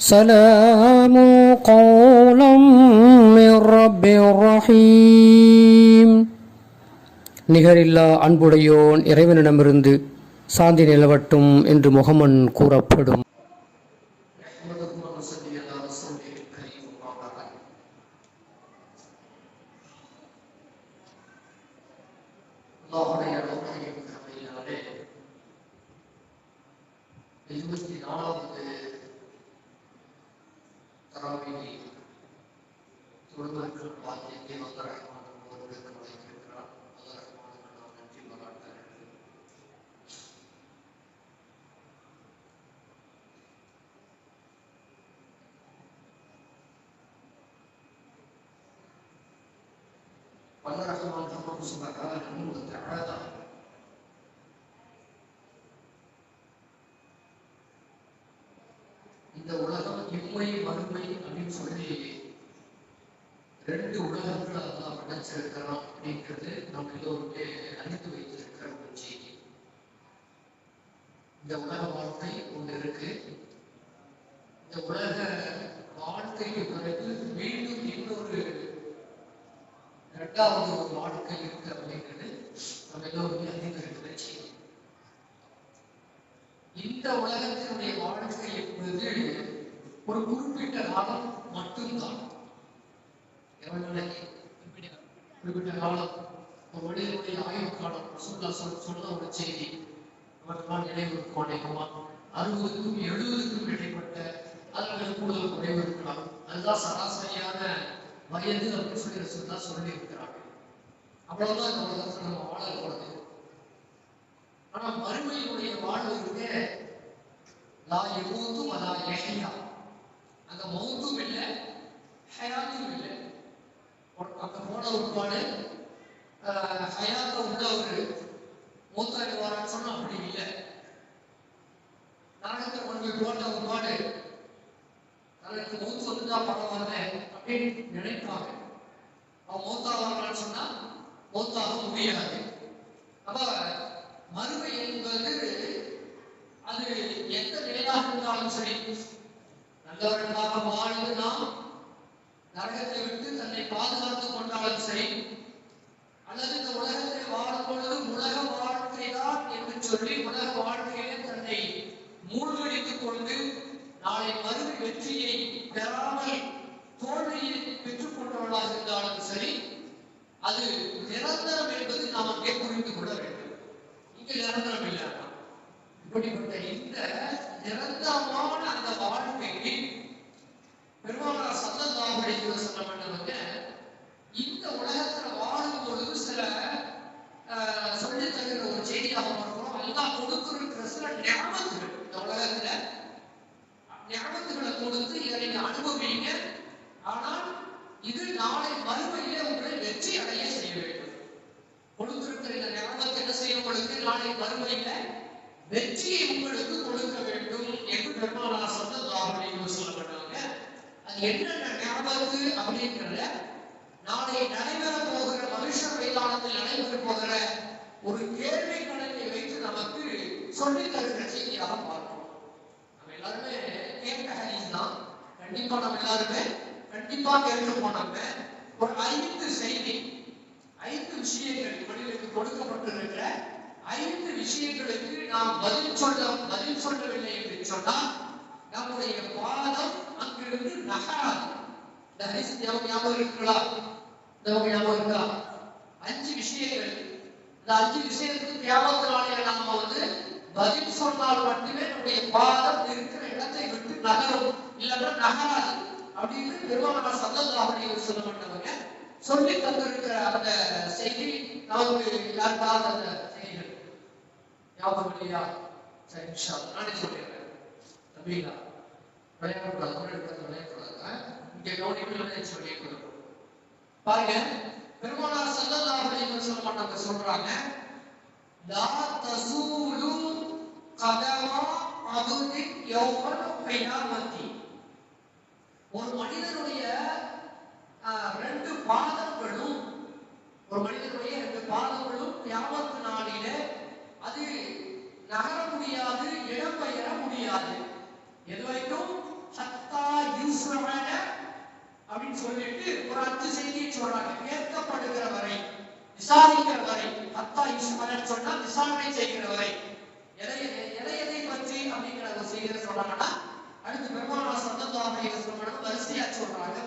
سلام قولا من رب رحيم நிகரில்லா அன்புடையோன் இறைவனிடமிருந்து சாந்தி நிலவட்டும் என்று முகமன் கூறப்படும் ரஹ்மான் ரஹ்மான் சுபஹானஹு வ தஆலா இந்த உலகம் இம்மை மறுமை அப்படின்னு சொல்லி ரெண்டு உலகங்கள் அல்லாஹ் படைச்சிருக்கிறான் அப்படிங்கிறது நம்ம எல்லோருமே அறிந்து வைத்திருக்கிற ஒரு செய்தி. இந்த உலக வாழ்க்கை ஒன்று இருக்கு. இந்த உலக வாழ்க்கைக்கு பிறகு மீண்டும் இன்னொரு இரண்டாவது ஒரு வாழ்க்கை இருக்கு அப்படிங்கிறது நம்ம எல்லோருமே அறிந்திருக்கிற செய்தி. இந்த உலகத்தினுடைய வாழ்க்கை என்பது ஒரு குறிப்பிட்ட காலம் குறிப்பிட்ட காலம் ஒரு மனிதனுடைய ஆயுள் காலம் ரசூல்லா சொல் சொன்ன ஒரு செய்தி. அவர்களால் நினைவு கொண்டிருக்குமா அறுபதுக்கும் எழுபதுக்கும் இடைப்பட்ட அதில் கூடுதல் குறைவு இருக்கலாம். அதுதான் சராசரியான வயது அப்படின்னு சொல்லி ரசூல்லா சொல்லி இருக்கிறாங்க அவ்வளவுதான் இந்த உலகத்தில் நம்ம வாழ போனது ஆனா மறுமையினுடைய வாழ்வு இருக்க. லா எமூத்தும் அதா எஹையா அங்க மௌத்தும் இல்லை ஹயாத்தும் இல்லை. ஒரு- போன உட்பாடு ஹயாத்த உள்ள ஒரு மூத்தாரி வாரான்னு சொன்னா அப்படி இல்லை. நாடகத்தை கொண்டு போய் போட்ட ஒருபாடு தனக்கு மௌத்து வந்துட்டா பரவாயில்ல அப்படின்னு நினைப்பாங்க. அவன் மௌத்தா வாங்கலான்னு சொன்னா மௌத்தாக முடியாது. அப்ப மறுமை என்பது அது எந்த நிலையாக இருந்தாலும் சரி. நல்லவர்களாக வாழ்ந்து நாம் நரகத்தை விட்டு தன்னை பாதுகாத்துக் கொண்டாலும் சரி அல்லது இந்த உலகத்தை வாழும் பொழுது உலக வாழ்க்கை தான் என்று சொல்லி உலக வாழ்க்கையிலே தன்னை மூழ்கடித்துக் கொண்டு நாளை மறு வெற்றியை பெறாமல் தோல்வியை பெற்றுக் கொண்டவர்களாக இருந்தாலும் சரி அது நிரந்தரம் என்பது நாம் அங்கே புரிந்து கொள்ள வேண்டும். இங்க நிரந்தரம் இல்லை இப்படிப்பட்ட இந்த நிரந்தரமான அந்த வாழ்க்கைக்கு பெருமாள் பண்ணவங்க இந்த உலகத்துல வாழும் பொழுது சில ஆஹ், சொல்லித் தருகிற ஒரு செய்தியாக பார்க்கிறோம். அல்லா கொடுக்கிற சில ஞாபகங்கள் இந்த உலகத்துல. ஞாபகங்களை கொடுத்து இதை நீங்க அனுபவிங்க. ஆனால் இது நாளை மறுமையில உங்களை வெற்றி அடைய செய்ய வேண்டும். கொடுத்திருக்கிற இந்த ஞாபகத்தை என்ன செய்ய உங்களுக்கு? நாளை மறுமையில வெற்றியை உங்களுக்கு கொடுக்க வேண்டும் என்று பெருமானார் சல்லல்லாஹு அலைஹி வஸல்லம் பண்ணாங்க அது என்னென்ன ஞாபகத்து அப்படிங்கிறத நாளை நடைபெற போகிற மனுஷ மைதானத்தில் நடைபெற போகிற ஒரு கேள்வி கடனை வைத்து நமக்கு சொல்லி தருகிற செய்தியாக பார்க்கிறோம் நம்ம எல்லாருமே கேட்ட ஹதீஸ் தான் கண்டிப்பா நம்ம எல்லாருமே கண்டிப்பா கேட்டு போனாங்க ஒரு ஐந்து செய்தி ஐந்து விஷயங்கள் மனிதனுக்கு கொடுக்கப்பட்டிருக்கிற ஐந்து விஷயங்களுக்கு நாம் பதில் சொல்ல பதில் சொல்லவில்லை என்று சொன்னால் நம்முடைய பாதம் அங்கிருந்து நகராது. இந்த ஹதீஸ் ஞாபகம் இருக்கிறா நமக்கு ஞாபகம் இருக்கா? அஞ்சு விஷயங்கள். இந்த அஞ்சு விஷயத்துக்கு தியாகத்தினாலே நாம வந்து பதில் சொன்னால் மட்டுமே நம்முடைய பாதம் இருக்கிற இடத்தை விட்டு நகரும். இல்லைன்னா நகராது. அப்படின்னு பெருமாள் சல்லல்லாஹு சொல்ல மாட்டவங்க சொல்லி தந்திருக்கிற அந்த செய்தி நமக்கு யாருக்காவது அந்த செய்திகள் ஞாபகம் இல்லையா? சரி இன்ஷா நானே தம்பிங்களா விளையாடக்கூடாது கூட இருக்கிறது விளையாடக்கூடாது இங்க கவனிக்கணும்னு சொல்லி கொடுக்கணும். பாருங்க பெருமானார் ஸல்லல்லாஹு அலைஹி வஸல்லம் பண்ணவங்க சொல்றாங்க லா தசூலு கதமா அபுதின் யௌமல் கியாமத்தி. ஒரு மனிதனுடைய ரெண்டு பாதங்களும் ஒரு மனிதனுடைய ரெண்டு பாதங்களும் கியாமத்து நாளிலே அது நகர முடியாது இடம்பெயர முடியாது. எது வரைக்கும் சத்தா யூசுரான அப்படின்னு சொல்லிட்டு ஒரு அத்து செய்தியை சொல்றாங்க. கேட்கப்படுகிற வரை விசாரிக்கிற வரை சத்தா யூசுரான சொன்னா விசாரணை செய்கிற வரை. எதை எதை எதை பற்றி அப்படிங்கிற ஒரு செய்தியை சொல்றாங்கன்னா அடுத்து பெருமாள் சந்தம் வரிசையா சொல்றாங்க.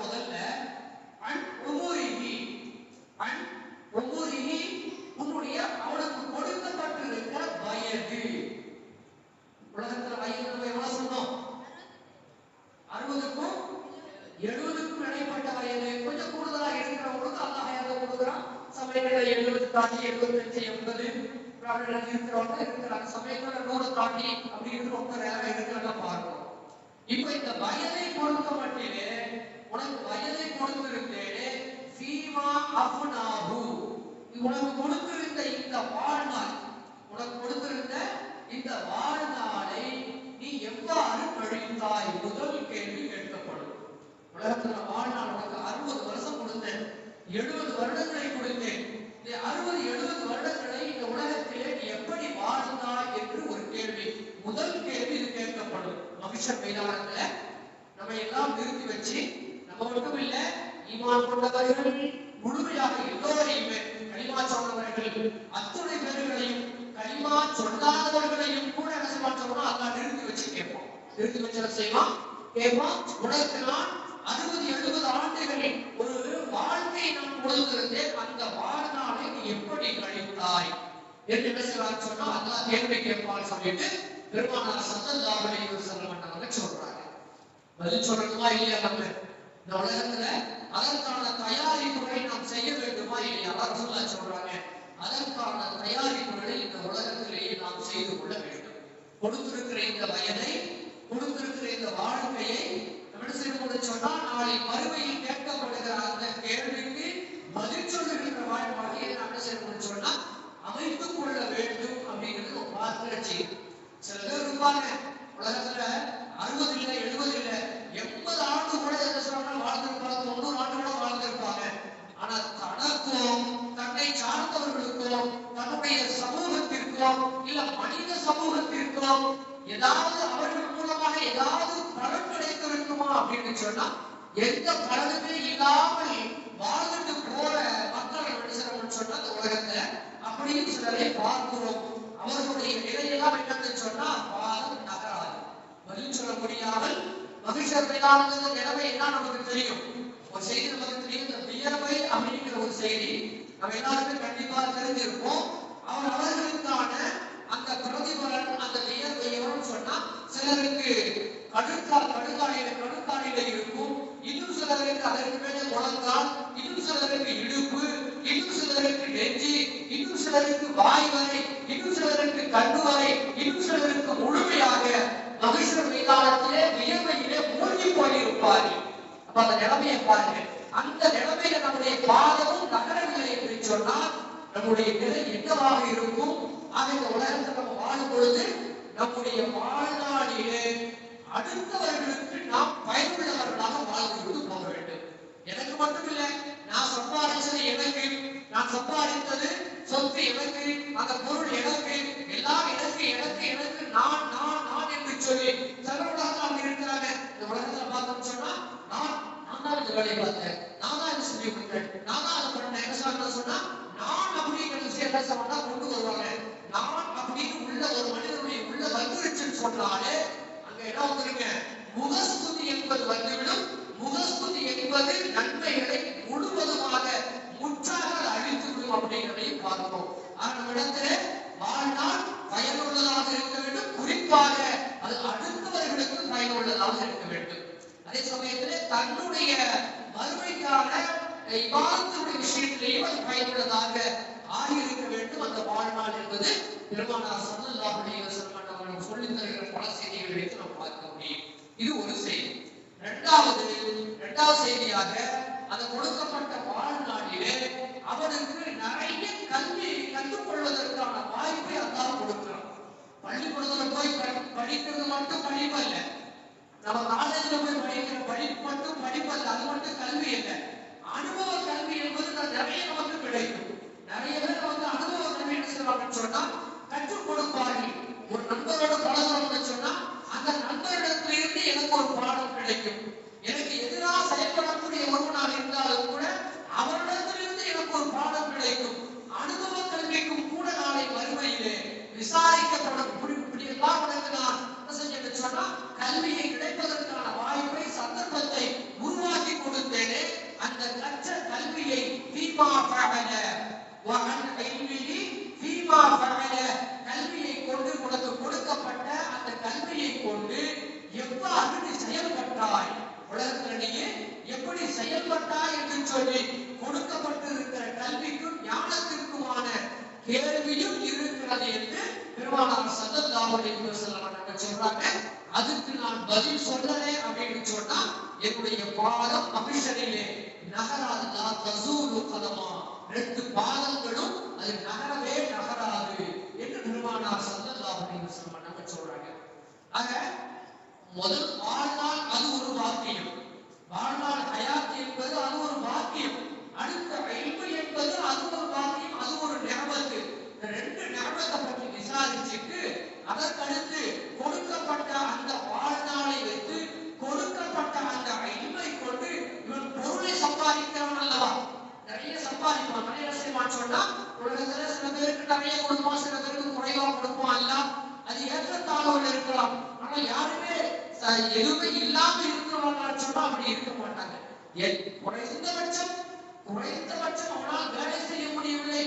சமயங்களில் நூறு ரொம்ப நேரம் இருக்கிறவங்க பார்க்கணும். இப்ப இந்த வயதை கொடுக்க மட்டிலே உனக்கு வயதை கொடுத்திருந்தேனே சீமா அஃபுனாஹு. உனக்கு கொடுத்திருந்த இந்த வாழ்நாள் உனக்கு கொடுத்திருந்த இந்த வாழ்நாளை நீ எவ்வாறு கழித்தாய் முதல் கேள்வி கேட்கப்படும். உலகத்துல வாழ்நாள் உனக்கு அறுபது வருஷம் கொடுத்தேன் எழுபது வருடங்களை கொடுத்தேன். அறுபது எழுபது வருடங்கள் இந்த உலகத்திலே நீ எப்படி வாழ்ந்தாய் என்று ஒரு கேள்வி முதல் கேள்வி இது கேட்கப்படும். மகிஷர் மைதானத்துல நம்ம எல்லாம் நிறுத்தி வச்சு நம்ம மட்டும் இல்ல ஈமான் கொண்டவர்கள் முழுமையாக எல்லோரையுமே களிமா சொன்னவர்கள் அத்துணை பேர்களையும் களிமா சொல்லாதவர்களையும் கூட என்ன செய்வான் அதெல்லாம் நிறுத்தி வச்சு கேட்போம் நிறுத்தி வச்சு என்ன செய்வான்? கேட்பான். அறுபது எழுபது ஆண்டுகளில் ஒரு வாழ்க்கை நான் கொடுத்திருந்தேன் அந்த வாழ்நாளை நீ எப்படி கழித்தாய்? என்று என்ன செய்வார் சொன்னா அல்லாஹ் கேள்வி கேட்பான்னு சொல்லிட்டு பெருமானார் சத்தல்லாஹு அலைஹி வஸல்லம் அவங்க சொல்றாங்க. பதில் சொல்லணுமா இல்லையா நம்ம இந்த உலகத்துல அதற்கான தயாரிப்புகளை நாம் செய்ய வேண்டுமா இல்லையா? ரசூல்லா சொல்றாங்க. அதற்கான தயாரிப்புகளை இந்த உலகத்திலேயே நாம் செய்து கொள்ள வேண்டும். கொடுத்திருக்கிற இந்த வயதை கொடுத்திருக்கிற இந்த வாழ்க்கையை என்ன செய்யணும்? சொன்னா நாளை மறுமையில் கேட்கப்படுகிற அந்த கேள்விக்கு பதில் சொல்லுகின்ற வாழ்க்கையை நாம் என்ன செய்யணும் சொன்னா அமைத்துக் கொள்ள வேண்டும் அப்படிங்கிறது ஒரு பார்க்கிற செய்தி சில பேர் இருப்பாங்க உலகத்துல அறுபது இல்ல எழுபது இல்ல எண்பது ஆண்டு கூட என்ன சொல்றாங்க வாழ்ந்திருப்பாங்க தொண்ணூறு ஆண்டு கூட வாழ்ந்திருப்பாங்க ஆனா தனக்கும் தன்னை சார்ந்தவர்களுக்கும் தன்னுடைய சமூகத்திற்கும் இல்ல மனித சமூகத்திற்கும் ஏதாவது அவர்கள் மூலமாக ஏதாவது பலன் கிடைத்திருக்குமா அப்படின்னு சொன்னா எந்த பலனுமே இல்லாமல் வாழ்ந்துட்டு போற மக்கள் மனுஷர்கள் சொன்னா அந்த உலகத்துல அப்படின்னு சிலரை பார்க்கிறோம். அவர்களுடைய நிலையெல்லாம் என்னன்னு சொன்னா பாதம் நகராது. பதில் சொல்ல முடியாமல் மகிழ்ச்சர் மேலானது நிலைமை என்ன நமக்கு தெரியும்? ஒரு செய்தி நமக்கு தெரியும் இந்த வியர்வை அப்படிங்கிற ஒரு செய்தி. நம்ம எல்லாருமே கண்டிப்பா தெரிஞ்சிருப்போம். அவர்களுக்கான அந்த பிரதிபலன் அந்த வியர்வை எவ்வளவு சொன்னா சிலருக்கு கடுக்கா கடுக்காலையில கடுக்காலையில இருக்கும். இன்னும் சிலருக்கு அதற்கு மேல முழங்கால் இன்னும் சிலருக்கு இடுப்பு இன்னும் சிலருக்கு நெஞ்சு இன்னும் சிலருக்கு வாய் வரை இன்னும் சிலருக்கு கண்ணு வரை இன்னும் சிலருக்கு முழுமையாக மகிழ்ச்சி மீதானத்திலே வியர்வையிலே மூழ்கி போயிருப்பார். அப்ப அந்த நிலைமையை பாருங்க அந்த நிலைமையில நம்முடைய பாதமும் நகரவில்லை என்று சொன்னால் நம்முடைய நிலை என்னவாக இருக்கும்? ஆக இந்த உலகத்தை நம்ம வாழும் பொழுது நம்முடைய வாழ்நாளிலே அடுத்தவர்களுக்கு நாம் பயனுள்ளவர்களாக வாழ்ந்து போக வேண்டும். எனக்கு மட்டும் இல்லை நான் சம்பாதிச்சது எனக்கு நான் சம்பாதித்தது சொத்து எனக்கு அந்த பொருள் எனக்கு எல்லாம் எனக்கு எனக்கு எனக்கு நான் நான் நான் என்று சொல்லி சில உலகத்தில் இருக்கிறாங்க. இந்த உலகத்துல பார்த்தோம்னு சொன்னா நான் நான் தான் இந்த வேலையை பார்த்தேன் நான் தான் இதை செஞ்சு கொடுத்தேன் நான் தான் அதை பண்ணேன் என்ன சொல்ல சொன்னா நான் அப்படிங்கிற விஷயம் என்ன சொன்னா கொண்டு வருவாங்க நான் அப்படின்னு உள்ள ஒரு மனிதனுடைய உள்ள வந்துருச்சுன்னு சொன்னாலே அங்க என்ன வந்துருங்க முகஸ்துதி என்பது வந்துவிடும் முகஸ்துதி என்பது நன்மைகளை முழுவதுமாக முற்றாக அது அழித்து விடும் அப்படிங்கிறதையும் பார்க்கிறோம். ஆனா நம்ம வாழ்நாள் பயனுள்ளதாக இருக்க வேண்டும். குறிப்பாக அது அடுத்தவர்களுக்கும் பயனுள்ளதாக இருக்க வேண்டும். அதே சமயத்திலே தன்னுடைய மறுமைக்கான இவாதத்துடைய விஷயத்திலேயும் அது பயனுள்ளதாக ஆகியிருக்க வேண்டும். அந்த வாழ்நாள் என்பது பெருமானார் சல்லல்லாஹு அலைஹி வஸல்லம் அவர்கள் சொல்லி தருகிற பல செய்திகள் வைத்து நாம் பார்க்க முடியும். இது ஒரு செய்தி. இரண்டாவது இரண்டாவது செய்தியாக அந்த கொடுக்கப்பட்ட வாழ்நாளிலே அவனுக்கு நிறைய கல்வி கற்றுக்கொள்வதற்கான வாய்ப்பை அல்லாஹ் கொடுக்கிறான். பள்ளிக்கூடத்துல போய் படிக்கிறது மட்டும் படிப்பு அல்ல. நம்ம காலேஜ்ல போய் படிக்கிற படிப்பு மட்டும் படிப்பு அல்ல. அது மட்டும் கல்வி இல்லை அனுபவ கல்வி என்பது நிறைய நமக்கு கிடைக்கும். நிறைய பேர் வந்து அனுபவ கல்வி என்ன செய்வாங்கன்னு சொன்னா கற்றுக் கொடுப்பார்கள். ஒரு நண்பரோட பழகுறோம்னு சொன்னா அந்த நண்பரிடத்திலிருந்து எனக்கு ஒரு பாடம் கிடைக்கும். விசாரிக்கப்படும் இப்படியெல்லாம் உனக்கு நான் சொன்னா கல்வியை கிடைப்பதற்கு தசூலு கதமா ரெண்டு பாதங்களும் அது நகரவே நகராது என்று பெருமானார் சல்லல்லாஹு அப்படின்னு நம்ம சொல்றாங்க. ஆக முதல் வாழ்நாள் அது ஒரு வாக்கியம். வாழ்நாள் ஹயாத் என்பது அது ஒரு வாக்கியம். அடுத்த அழிவு என்பது அது ஒரு வாக்கியம் அது ஒரு நியமத்து இந்த ரெண்டு நியமத்தை பற்றி விசாரிச்சுட்டு அதற்கடுத்து கொடுக்கப்பட்ட அந்த வாழ் வைத்து கொடுக்கப்பட்ட அந்த அழிவை கொண்டு இவன் பொருளை சம்பாதிக்கிறான் அல்லவா நிறைய சம்பாதிப்பான் நிறைய செய்வான் சொன்னா உலகத்துல சில பேருக்கு நிறைய கொடுப்பான் சில பேருக்கு குறைவா கொடுப்பான் அல்ல. அது ஏற்றத்தாழ்வுகள் இருக்கலாம். ஆனா யாருமே எதுவுமே இல்லாம இருக்கிறவங்க சொன்னா அப்படி இருக்க மாட்டாங்க. எ- குறைந்தபட்சம் குறைந்தபட்சம் அவனால் வேலை செய்ய முடியவில்லை.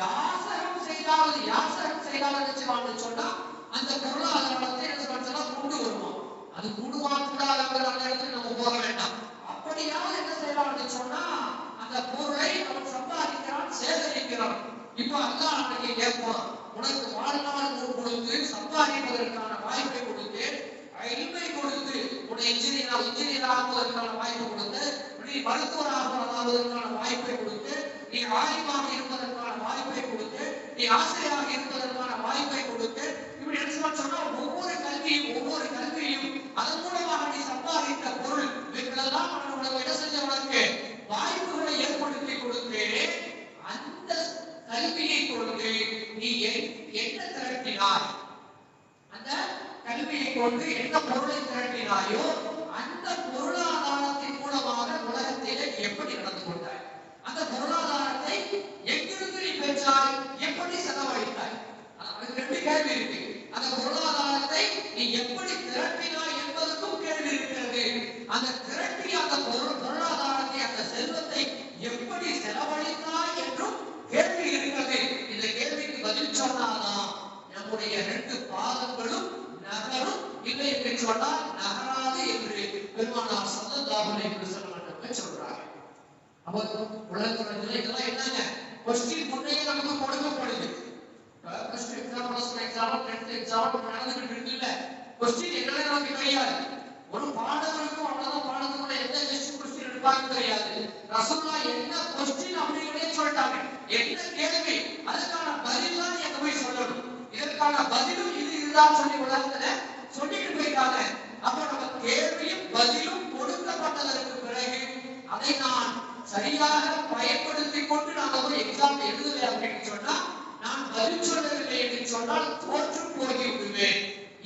யாசகம் செய்தாவது யாசகம் செய்தால் என்ன செய்வான்னு சொன்னா அந்த பொருளாதாரத்தை என்ன சொல்றா கொண்டு வருவான் அது கூடுமா அந்த இடத்துக்கு நம்ம போக வேண்டாம். அப்படியாவது என்ன செய்யலாம்னு சொன்னா அந்த பொருளை அவன் சேகரிக்கிறோம் இப்போ அல்லா அல்லாஹ் அன்னைக்கு கேட்பான் உனக்கு வாழ்நாள் கொடுத்து சம்பாதிப்பதற்கான வாய்ப்பை கொடுத்து இல்மை கொடுத்து உன்னை இன்ஜினியர் இன்ஜினியர் ஆகுவதற்கான வாய்ப்பு கொடுத்து நீ மருத்துவராக ஆகுவதற்கான வாய்ப்பை கொடுத்து நீ ஆய்வாக இருப்பதற்கான வாய்ப்பை கொடுத்து நீ ஆசிரியர் இருப்பதற்கான வாய்ப்பை கொடுத்து இப்படி என்ன சொன்னா ஒவ்வொரு கல்வியும் ஒவ்வொரு கல்வியும் அதன் மூலமாக நீ சம்பாதித்த பொருள் இவைகளெல்லாம் நான் உனக்கு என்ன செஞ்ச உனக்கு வாய்ப்புகளை ஏற்படுத்தி கொடுத்தேன் அந்த கல்வியை கொண்டு நீ என்- என்ன திரட்டினாய் அந்த கல்வியை கொண்டு என்ன பொருளை திரட்டினாயோ அந்த பொருளாதாரத்தின் மூலமாக உலகத்திலே எப்படி நடந்து கொண்டாய் அந்த பொருளாதாரத்தை எங்கிருந்து நீ பெற்றாய் எப்படி செலவழித்தாய் அதுக்கு ரெண்டு கேள்வி இருக்கு அந்த பொருளாதாரத்தை நீ எப்படி திரட்டினாய் என்பதற்கும் கேள்வி இருக்கிறது அந்த திரட்டிய அந்த பொருள் பொருளாதாரத்தை அந்த செல்வத்தை எப்படி செலவழித்தாய் என்றும் கேள்வி இருக்கிறது இந்த கேள்விக்கு பதில் சொன்னாதான் நம்முடைய ரெண்டு பாதங்களும் நகரும் இல்லை என்று சொன்னால் நகராது என்று பெருமானார் சல்லல்லாஹு அலைஹி வஸல்லம் சொல்றாங்க அப்போ உலகத்துல இதெல்லாம் என்னங்க கொஸ்டின் முன்னையே நமக்கு கொடுக்கப்படுது. First exam first exam tenth exam நடந்துகிட்டு இருக்குல்ல. கொஸ்டின் என்னன்னு நமக்கு தெரியாது. ஒரு பாடம் இருக்கும் அவ்வளவுதான் பாடத்துக்குள்ள எந்த டெஸ்ட் கொஸ்டின் எடுப்பாங்க தெரியாது. ரசூல்லா என்ன கொஸ்டின் அப்படிங்கிறதே சொல்லிட்டாங்க. என்ன கேள்வி? அதுக்கான பதில் தான் போய் சொல்லணும். இதற்கான பதிலும் இது இதுதான் சொல்லி உலகத்துல சொல்லிட்டு போயிட்டாங்க அப்ப நம்ம கேள்வியும் பதிலும் கொடுக்கப்பட்டதற்கு பிறகு அதை நான் சரியாக பயன்படுத்திக் கொண்டு நான் ஒரு எக்ஸாம் எழுதலை அப்படின்னு சொன்னா நான் பதில் சொல்லவில்லை என்று சொன்னால் தோற்று போகி விடுவேன்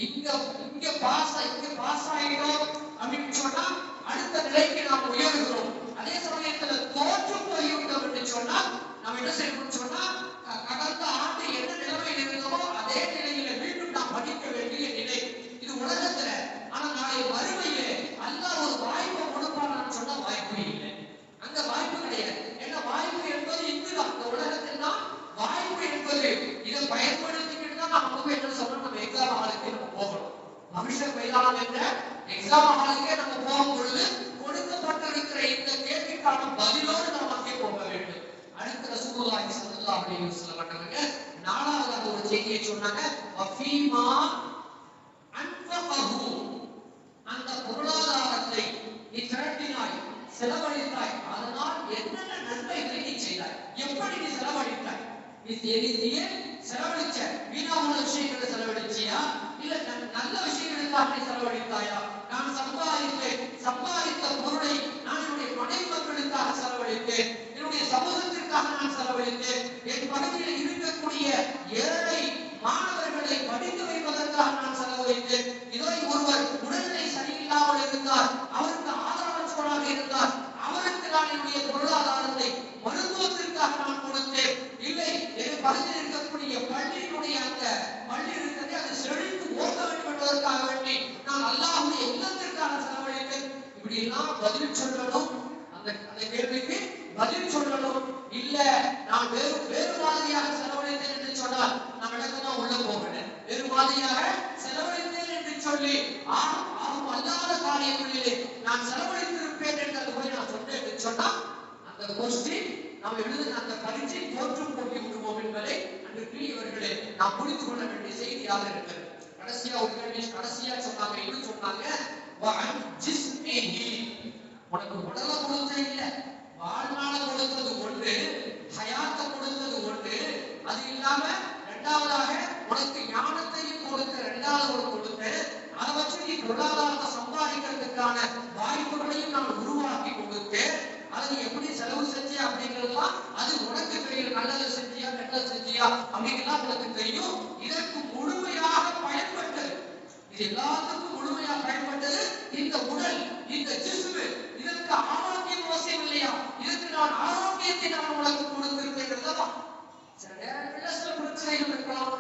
இங்க இங்க பாஸ் இங்க பாஸ் ஆகிடும் அப்படின்னு சொன்னா அடுத்த நிலைக்கு நாம் உயர்கிறோம். அதே சமயத்துல தோற்று போய்விட்டோம் என்று சொன்னால் நாம் என்ன செய்யணும்னு சொன்னா க- கடந்த ஆண்டு என்ன நிலைமையில் இருந்தோமோ அதே நிலையில மீண்டும் நாம் படிக்க வேண்டிய நிலை இது உலகத்துல ஆனா நாளை வறுமையிலே அல்லாஹ் ஒரு வாய்ப்பை கொடுப்பான்னு சொன்னா வாய்ப்பு இல்லை அங்க வாய்ப்பு கிடையாது ஏன்னா வாய்ப்பு என்பது இங்குதான் இந்த உலகத்தில் தான் வாய்ப்பு என்பது இதை பயன்படுத்திக்கிட்டு தான் நம்ம போய் என்ன சொல்றோம் நம்ம எக்ஸாம் ஹாலுக்கு நம்ம போகணும் மனுஷன் மைதானம் என்ற எக்ஸாம் நம்ம போகும் பொழுது கொடுக்கப்பட்டிருக்கிற இந்த கேள்விக்கான பதிலோடு நம்ம அங்கே போக வேண்டும். அடுத்த ரசூலுல்லாஹி ஸல்லல்லாஹு அலைஹி வஸல்லம் அவர்கள் நாலாவது ஒரு செய்தியை சொன்னாங்க. வஃபீமா அன்ஃபகஹு அந்த பொருளாதாரத்தை நீ திரட்டினாய் செலவழித்தாய். அதனால் என்னென்ன நன்மைகளை நீ செய்தாய்? எப்படி நீ செலவழித்தாய்? நீ நீ செலவழிச்ச. வீணான விஷயங்களை செலவழிச்சியா? இல்ல நல்ல விஷயங்களுக்காக நீ செலவழித்தாயா? நான் சம்பாதித்தேன் சம்பாதித்த பொருளை நான் என்னுடைய மனைவி மக்களுக்காக செலவழித்தேன் என்னுடைய சமூகத்திற்காக நான் செலவழித்தேன் என் பகுதியில் இருக்கக்கூடிய ஏழை மாணவர்களை படித்து வைப்பதற்காக நான் செலவழித்தேன் இதோ ஒருவர் உடல்நிலை சரியில்லாமல் இருந்தார் அவருக்கு ஆதரவற்றவராக இருந்தார் அவருக்கு நான் என்னுடைய பொருளாதாரத்தை மருத்துவத்திற்காக நான் கொடுத்தேன் இல்லை என் பகுதியில் இருக்கக்கூடிய பள்ளியினுடைய அந்த பள்ளி இருக்கிறது அது செழித்து ஓட்ட வேண்டும் என்பதற்காக வேண்டி நான் அல்லாஹ்வுடைய இல்லத்திற்காக செலவழித்தேன் இப்படி எல்லாம் பதில் சொல்லணும் அந்த அந்த கேள்விக்கு பதில் சொல்லணும் இல்ல நான் வேறு வேறு மாதிரியாக செலவழித்தேன் என்று சொன்னால் நான் விளக்கமா உள்ள போகிறேன் வேறு மாதிரியாக செலவழித்தேன் என்று சொல்லி ஆம் ஆம் அல்லாத காரியங்களிலே நான் செலவழித்திருப்பேன் என்று அது போய் நான் சொன்னேன் என்று சொன்னால் அந்த கொஸ்டின் நாம் எழுதின அந்த பரீட்சை தோற்று போட்டி விடுவோம் என்பதை அன்று இவர்களே நாம் புரிந்து கொள்ள வேண்டிய செய்தியாக இருக்கு கடைசியா ஒரு கேள்வி கடைசியா சொன்னாங்க என்ன சொன்னாங்க? உனக்கு உடலை கொடுத்த இல்ல. வாழ்நாள கொடுத்தது ஒன்று ஹயாத்த கொடுத்தது ஒன்று. அது இல்லாம இரண்டாவதாக உனக்கு ஞானத்தையும் கொடுத்த இரண்டாவது ஒரு கொடுத்து அதை வச்சு நீ பொருளாதாரத்தை சம்பாதிக்கிறதுக்கான வாய்ப்புகளையும் நான் உருவாக்கி கொடுத்து அதை நீ எப்படி செலவு செஞ்சியா அப்படிங்கிறதுலாம் அது உனக்கு தெரியும். நல்லது செஞ்சியா கெட்டது செஞ்சியா? அப்படிங்கலாம் உனக்கு தெரியும் இதற்கு முழுமையாக பயன்பட்டது. இது எல்லாத்துக்கும் முழுமையாக பயன்பட்டது. இந்த உடல் இந்த சிசுவு இதற்கு ஆரோக்கியம் அவசியம் இல்லையா? இதற்கு நான் ஆரோக்கியத்தை நான் உனக்கு கொடுத்திருக்கிறேன் சில சில பிரச்சனைகள் இருக்கலாம்.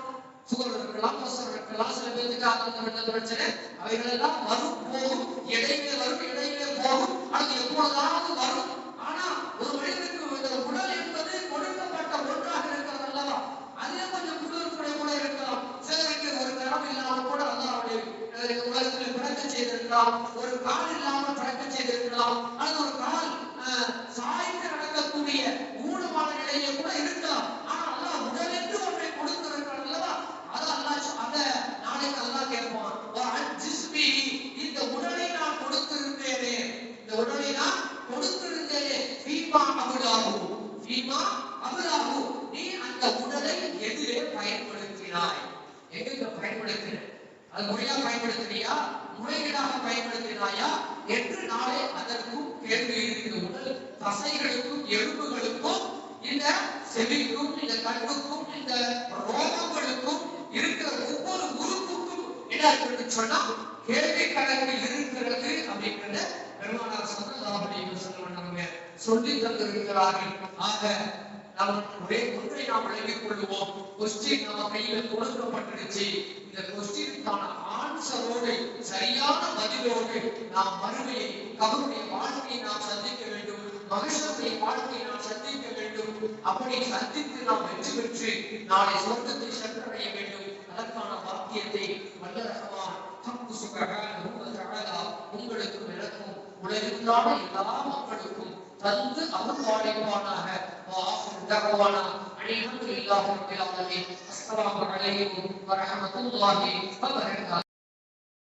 சுகர் இருக்கலாம் பிரஷர் இருக்கலாம். சில பேருக்கு ஆனந்த பிரச்சனை. அவைகள் எல்லாம் வரும் போகும். இடையில வரும் இடையில போகும் அது எப்பொழுதாவது வரும் ஆனா ஒரு மனிதனுக்கு இந்த உடல் என்பது கொடுக்கப்பட்ட ஒன்றாக இருக்கிறது அல்லவா அதுல கொஞ்சம் குளிர் கூட கூட இருக்கலாம் சிலருக்கு ஒரு கரம் இல்லாம கூட அதான் அவருடைய அஹ், உலகத்தில் பிறக்க செய்திருக்கலாம் ஒரு கால் இல்லாம பிறக்க செய்திருக்கலாம் அல்லது ஒரு கால் அஹ், சாய்ந்து நடக்கக்கூடிய ஊனமான நிலையில கூட இருக்கலாம் ஆனா அல்லாஹ் உடல் என்று ஒன்றை கொடுத்திருக்கிறான் அல்லவா அது அல்லாஹ் சொ- அத நாளைக்கு அல்லாஹ் கேட்பான் "வ அன் ஜிஸ்மி", இந்த உடலை நான் கொடுத்திருந்தேனே இந்த உடலை நான் கொடுத்திருந்தேனே ஃபீமா அபுலாஹு தெரியுமா? அபுலாஹு நீ அந்த உடலை எதிலே பயன்படுத்தினாய். எங்க பயன்படுத்தின அது முறையா பயன்படுத்தினியா முறைகளாக பயன்படுத்தினாயா? என்று நாளே அதற்கும் கேள்வி இருக்கிற உடல் தசைகளுக்கும் எலும்புகளுக்கும் இந்த செவிக்கும் இந்த கண்ணுக்கும் இந்த ரோமங்களுக்கும் இருக்கிற ஒவ்வொரு உறுப்புக்கும் என்ன இருக்குன்னு சொன்னா கேள்வி கணக்கு இருக்கிறது அப்படின்றத பெருமானார் சல்லல்லாஹு அலைஹி வஸல்லம் சொல்லி தந்திருக்கிறார்கள். ஆக நாம் ஒரே ஒன்றை நாம் விளங்கிக் கொள்வோம் கொஸ்டின் நம்ம கையில கொடுக்கப்பட்டிருச்சு இந்த கொஸ்டினுக்கான ஆன்சரோடு சரியான பதிலோடு நாம் மறுமையை கவருடைய வாழ்க்கையை நாம் சந்திக்க வேண்டும். மகிழ்ச்சியுடைய வாழ்க்கையை நாம் சந்திக்க வேண்டும். அப்படி சந்தித்து நாம் வெற்றி பெற்று நாளை சொர்க்கத்தை சென்றடைய வேண்டும். அதற்கான பாக்கியத்தை வல்ல உங்களுக்கும் எனக்கும் உலகிற்கான எல்லா மக்களுக்கும் தந்து அவர் வாழைப்பானாக வாஹுர் தகவானா அனிஹம்துலில்லாஹி ரப்பில் ஆலமீன் அஸ்ஸலாமு அலைக்கும் வரஹ்மத்துல்லாஹி வபரகாத்துஹு